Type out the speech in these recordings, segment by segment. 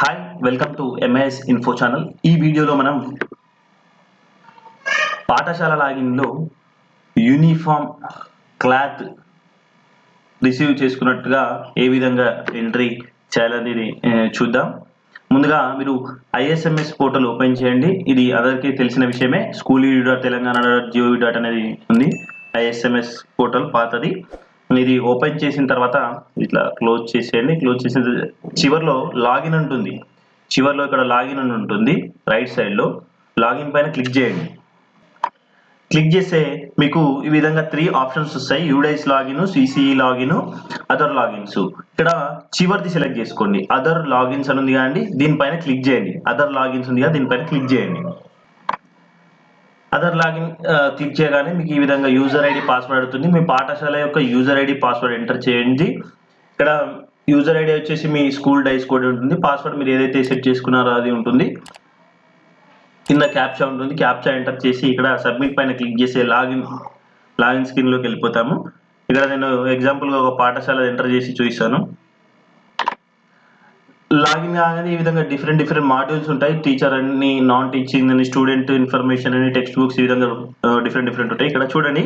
Hi welcome to MIS info channel ఈ వీడియోలో మనం పాఠశాల లాగిన్లో యూనిఫామ్ క్లాత్ రిసీవ్ చేసుకున్నట్టుగా ఏ విధంగా ఎంట్రీ చేయాలనేది చూద్దాం. ముందుగా మీరు ఐఎస్ఎంఎస్ పోర్టల్ ఓపెన్ చేయండి. ఇది అందరికీ తెలిసిన విషయమే. School dot Telangana dot GOV dot అనేది ఉంది. ఐఎస్ఎంఎస్ పోర్టల్ పాతది. ఇది ఓపెన్ చేసిన తర్వాత ఇట్లా క్లోజ్ చేసేయండి. క్లోజ్ చేసిన తర్వాత చివర్లో లాగిన్ ఉంటుంది. చివర్లో ఇక్కడ లాగిన్ అని ఉంటుంది రైట్ సైడ్లో లాగిన్ పైన క్లిక్ చేయండి. క్లిక్ చేస్తే మీకు ఈ విధంగా త్రీ ఆప్షన్స్ వస్తాయి. UDISE login CCE login other logins ఇక్కడ చివరిది సెలెక్ట్ చేసుకోండి. అదర్ లాగిన్స్ అని ఉంది కానీ దీనిపైన క్లిక్ చేయండి. అదర్ లాగిన్స్ ఉంది కదా దీనిపైన క్లిక్ చేయండి. అదర్ లాగిన్ క్లిక్ చేయగానే మీకు ఈ విధంగా యూజర్ ఐడి పాస్వర్డ్ అవుతుంది మీ పాఠశాల యొక్క యూజర్ ఐడి పాస్వర్డ్ ఎంటర్ చేయండి. ఇక్కడ యూజర్ ఐడి వచ్చేసి మీ స్కూల్ డైస్ కోడ్ ఉంటుంది. పాస్వర్డ్ మీరు ఏదైతే సెట్ చేసుకున్నారో అది ఉంటుంది. కింద క్యాప్చా ఉంటుంది. క్యాప్చా ఎంటర్ చేసి ఇక్కడ సబ్మిట్ పైన క్లిక్ చేసి లాగిన్ లాగిన్ స్క్రీన్లోకి వెళ్ళిపోతాము. ఇక్కడ నేను ఎగ్జాంపుల్గా ఒక పాఠశాల ఎంటర్ చేసి చూపిస్తాను. లాగిన్ కాగానే ఈ విధంగా డిఫరెంట్ డిఫరెంట్ మాడ్యూల్స్ ఉంటాయి. టీచర్ అన్ని నాన్ టీచింగ్ అని స్టూడెంట్ ఇన్ఫర్మేషన్ అని టెక్స్ట్ బుక్స్ ఈ విధంగా డిఫరెంట్ డిఫరెంట్ ఉంటాయి. ఇక్కడ చూడండి.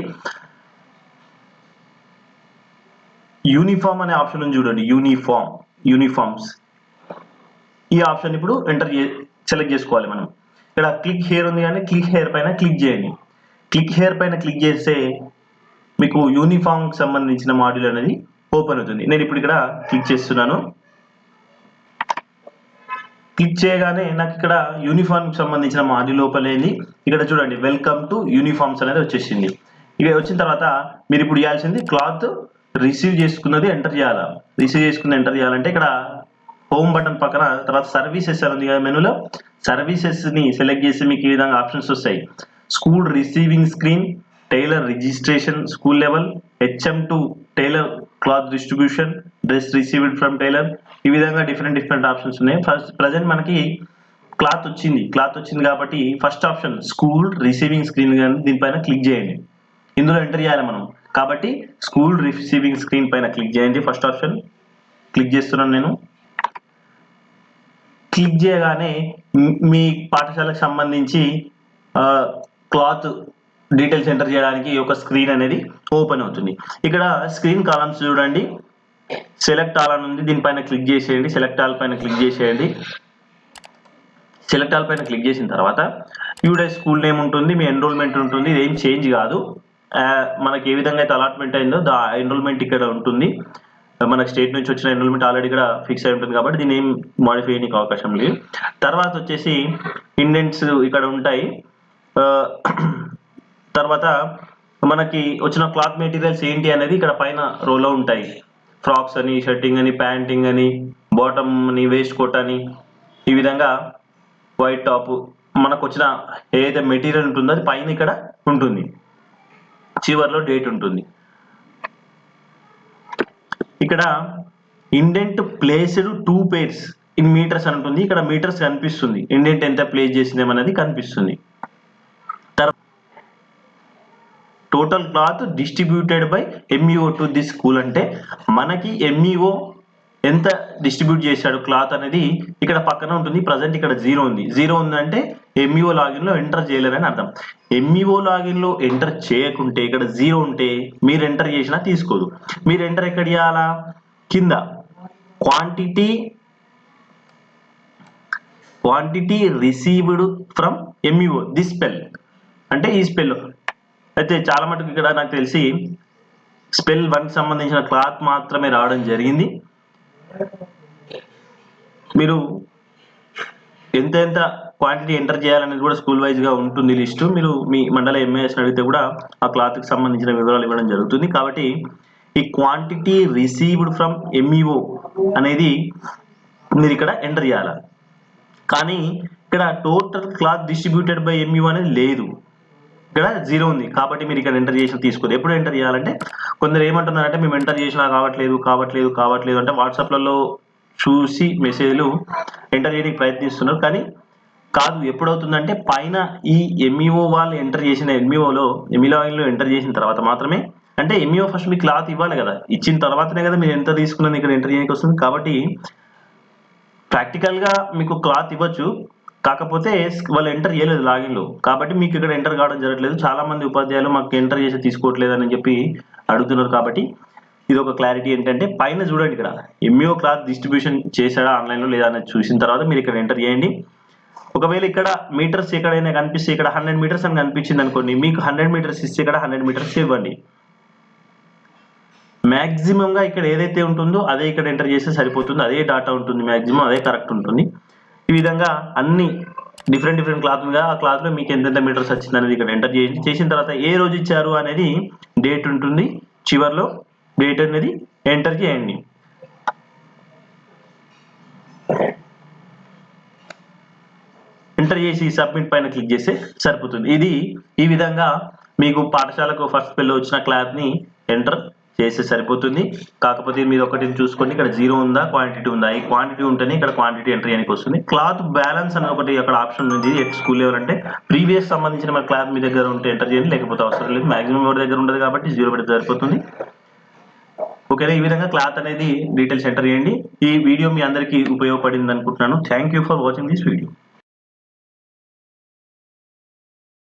యూనిఫామ్ అనే ఆప్షన్ ఉంది చూడండి. యూనిఫామ్ యూనిఫామ్స్ ఈ ఆప్షన్ ఇప్పుడు ఎంటర్ సెలెక్ట్ చేసుకోవాలి మనం. ఇక్కడ క్లిక్ హెయిర్ ఉంది కానీ క్లిక్ హెయిర్ పైన క్లిక్ చేయండి. క్లిక్ హెయిర్ పైన క్లిక్ చేస్తే మీకు యూనిఫామ్కి సంబంధించిన మాడ్యూల్ అనేది ఓపెన్ అవుతుంది. నేను ఇప్పుడు ఇక్కడ క్లిక్ చేస్తున్నాను. క్లిక్ చేయగానే నాకు ఇక్కడ యూనిఫామ్ సంబంధించిన మాడ్యూల్ ఓపెన్ అయింది ఇక్కడ చూడండి వెల్కమ్ టు యూనిఫామ్స్ అనేది వచ్చేసింది. ఇక వచ్చిన తర్వాత మీరు ఇప్పుడు చేయాల్సింది క్లాత్ రిసీవ్ చేసుకున్నది ఎంటర్ చేయాలా? రిసీవ్ చేసుకుని ఎంటర్ చేయాలంటే ఇక్కడ హోమ్ బటన్ పక్కన తర్వాత సర్వీసెస్ అని ఉంది కదా మెనూలో సర్వీసెస్ని సెలెక్ట్ చేసి మీకు ఈ విధంగా ఆప్షన్స్ వస్తాయి. School receiving screen tailor registration school level HM to tailor cloth distribution dress received from tailor ఈ విధంగా డిఫరెంట్ డిఫరెంట్ ఆప్షన్స్ ఉన్నాయి. ఫస్ట్ ప్రజెంట్ మనకి క్లాత్ వచ్చింది. క్లాత్ వచ్చింది కాబట్టి first option school receiving screen కానీ దీనిపైన క్లిక్ చేయండి. ఇందులో ఎంటర్ చేయాలి మనం. కాబట్టి స్కూల్ రిసీవింగ్ స్క్రీన్ పైన క్లిక్ చేయండి. ఫస్ట్ ఆప్షన్ క్లిక్ చేస్తున్నాను నేను. క్లిక్ చేయగానే మీ- పాఠశాలకు సంబంధించి క్లాత్ డీటెయిల్స్ ఎంటర్ చేయడానికి ఈ యొక్క స్క్రీన్ అనేది ఓపెన్ అవుతుంది. ఇక్కడ స్క్రీన్ కాలమ్స్ చూడండి. సెలెక్ట్ ఆల్ అని ఉంది. దీనిపైన క్లిక్ చేసేయండి. సెలెక్ట్ ఆల్ పైన క్లిక్ చేసేయండి. సెలెక్ట్ ఆల్ పైన క్లిక్ చేసిన తర్వాత యూడే స్కూల్ నేమ్ ఉంటుంది. మీ ఎన్రోల్మెంట్ ఉంటుంది. ఇది ఏం చేంజ్ కాదు. మనకి ఏ విధంగా అయితే అలాట్మెంట్ అయిందో దా ఎన్రోల్మెంట్ ఇక్కడ ఉంటుంది. మనకి స్టేట్ నుంచి వచ్చిన ఎన్రోల్మెంట్ ఆల్రెడీ ఇక్కడ ఫిక్స్ అయి ఉంటుంది కాబట్టి దీని ఏం మాడిఫై చేయడానికి అవకాశం లేదు. తర్వాత వచ్చేసి ఇండెంట్స్ ఇక్కడ ఉంటాయి. తర్వాత మనకి వచ్చిన క్లాత్ మెటీరియల్స్ ఏంటి అనేది ఇక్కడ పైన రోలో ఉంటాయి. ఫ్రాక్స్ అని షర్టింగ్ అని ప్యాంటింగ్ అని బాటమ్ అని వేస్ట్ కోట్ అని ఈ విధంగా వైట్ టాప్ మనకు వచ్చిన ఏదైతే మెటీరియల్ ఉంటుందో అది పైన ఇక్కడ ఉంటుంది. చివర్లో డేట్ ఉంటుంది. ఇక్కడ indent placed two pairs in meters అని ఉంటుంది. ఇక్కడ మీటర్స్ కనిపిస్తుంది. ఇండెంట్ ఎంత ప్లేస్ చేసింది అనేది కనిపిస్తుంది. Total cloth distributed by MEO to the school అంటే మనకి ఎంఈఓ ఎంత డిస్ట్రిబ్యూట్ చేశాడు క్లాత్ అనేది ఇక్కడ పక్కన ఉంటుంది ప్రజెంట్ ఇక్కడ జీరో ఉంది. జీరో ఉందంటే ఎంఈఓ లాగిన్లో ఎంటర్ చేయలేదని అర్థం. ఎంఈఓ లాగిన్లో ఎంటర్ చేయకుంటే ఇక్కడ జీరో ఉంటే మీరు ఎంటర్ చేసినా తీసుకోదు. మీరు ఎంటర్ ఎక్కడ చేయాలా? కింద. Quantity quantity received from MEO this spell అంటే ఈ స్పెల్ అయితే చాలా మటుకు ఇక్కడ నాకు తెలిసి స్పెల్ వన్ సంబంధించిన క్లాత్ మాత్రమే రావడం జరిగింది. మీరు ఎంత ఎంత క్వాంటిటీ ఎంటర్ చేయాలనేది కూడా స్కూల్ వైజ్గా ఉంటుంది లిస్టు. మీరు మీ మండల ఎంఏఎస్ అడిగితే కూడా ఆ క్లాత్కి సంబంధించిన వివరాలు ఇవ్వడం జరుగుతుంది. కాబట్టి ఈ క్వాంటిటీ రిసీవ్డ్ ఫ్రమ్ ఎంఈఓ అనేది మీరు ఇక్కడ ఎంటర్ చేయాలి? కానీ ఇక్కడ total cloth distributed by MEO అనేది లేదు. ఇక్కడ జీరో ఉంది. కాబట్టి మీరు ఇక్కడ ఎంటర్ చేసిన తీసుకోదు ఎప్పుడు ఎంటర్ చేయాలంటే కొందరు ఏమంటున్నారంటే మేము ఎంటర్ చేసినా కావట్లేదు కావట్లేదు కావట్లేదు అంటే వాట్సాప్లలో చూసి మెసేజ్లు ఎంటర్ చేయడానికి ప్రయత్నిస్తున్నారు. కానీ కాదు ఎప్పుడవుతుందంటే పైన ఈ ఎంఈఓ వాళ్ళు ఎంటర్ చేసిన ఎంఈఓలో ఎంఈలో ఎంటర్ చేసిన తర్వాత మాత్రమే అంటే ఎంఈఓ ఫస్ట్ మీ క్లాత్ ఇవ్వాలి కదా? ఇచ్చిన తర్వాతనే కదా మీరు ఎంత తీసుకున్నది ఇక్కడ ఎంటర్ చేయడానికి వస్తుంది. కాబట్టి ప్రాక్టికల్గా మీకు క్లాత్ ఇవ్వచ్చు. కాకపోతే వాళ్ళు ఎంటర్ చేయలేదు లాగిన్లో కాబట్టి మీకు ఇక్కడ ఎంటర్ కావడం జరగట్లేదు. చాలా మంది ఉపాధ్యాయులు మాకు ఎంటర్ చేసి తీసుకోవట్లేదు అని చెప్పి అడుగుతున్నారు కాబట్టి ఇది ఒక క్లారిటీ ఏంటంటే పైన చూడండి ఇక్కడ. ఎంఈఓ క్లాత్ డిస్ట్రిబ్యూషన్ చేశాడా ఆన్లైన్లో లేదా అనేది చూసిన తర్వాత మీరు ఇక్కడ ఎంటర్ చేయండి. ఒకవేళ ఇక్కడ మీటర్స్ ఎక్కడైనా కనిపిస్తే ఇక్కడ హండ్రెడ్ మీటర్స్ అని కనిపించింది అనుకోండి. మీకు హండ్రెడ్ మీటర్స్ ఇస్తే ఇక్కడ హండ్రెడ్ మీటర్స్ ఇవ్వండి. మ్యాక్సిమంగా ఇక్కడ ఏదైతే ఉంటుందో అదే ఇక్కడ ఎంటర్ చేస్తే సరిపోతుంది. అదే డాటా ఉంటుంది మ్యాక్సిమం అదే కరెక్ట్ ఉంటుంది. ఈ విధంగా అన్ని డిఫరెంట్ డిఫరెంట్ క్లాత్ మీద ఆ క్లాత్లో మీకు ఎంతెంత మీటర్స్ వచ్చింది అనేది ఇక్కడ ఎంటర్ చేయండి. చేసిన తర్వాత ఏ రోజు ఇచ్చారు అనేది డేట్ ఉంటుంది. చివర్లో డేట్ అనేది ఎంటర్ చేయండి. ఎంటర్ చేసి సబ్మిట్ పైన క్లిక్ చేస్తే సరిపోతుంది. ఇది ఈ విధంగా మీకు పాఠశాలకు ఫస్ట్ పెళ్ళి వచ్చిన క్లాత్ని ఎంటర్ చేస్తే సరిపోతుంది. కాకపోతే మీరు ఒకటి చూసుకోండి. ఇక్కడ జీరో ఉందా? క్వాంటిటీ ఉందా? ఈ క్వాంటిటీ ఉంటేనే ఇక్కడ క్వాంటిటీ ఎంటర్ చేయడానికి వస్తుంది. క్లాత్ బ్యాలెన్స్ అని ఒకటి అక్కడ ఆప్షన్ ఉంది. ఎట్ స్కూల్ లెవెల్ అంటే ప్రీవియస్ సంబంధించిన మన క్లాత్ మీ దగ్గర ఉంటే ఎంటర్ చేయండి. లేకపోతే అవసరం లేదు. మాక్సిమం ఎవరి దగ్గర ఉండదు కాబట్టి జీరో పెడితే సరిపోతుంది. ఓకేనా? ఈ విధంగా క్లాత్ అనేది డీటెయిల్స్ ఎంటర్ చేయండి. ఈ వీడియో మీ అందరికీ ఉపయోగపడింది అనుకుంటున్నాను. Thank you for watching this video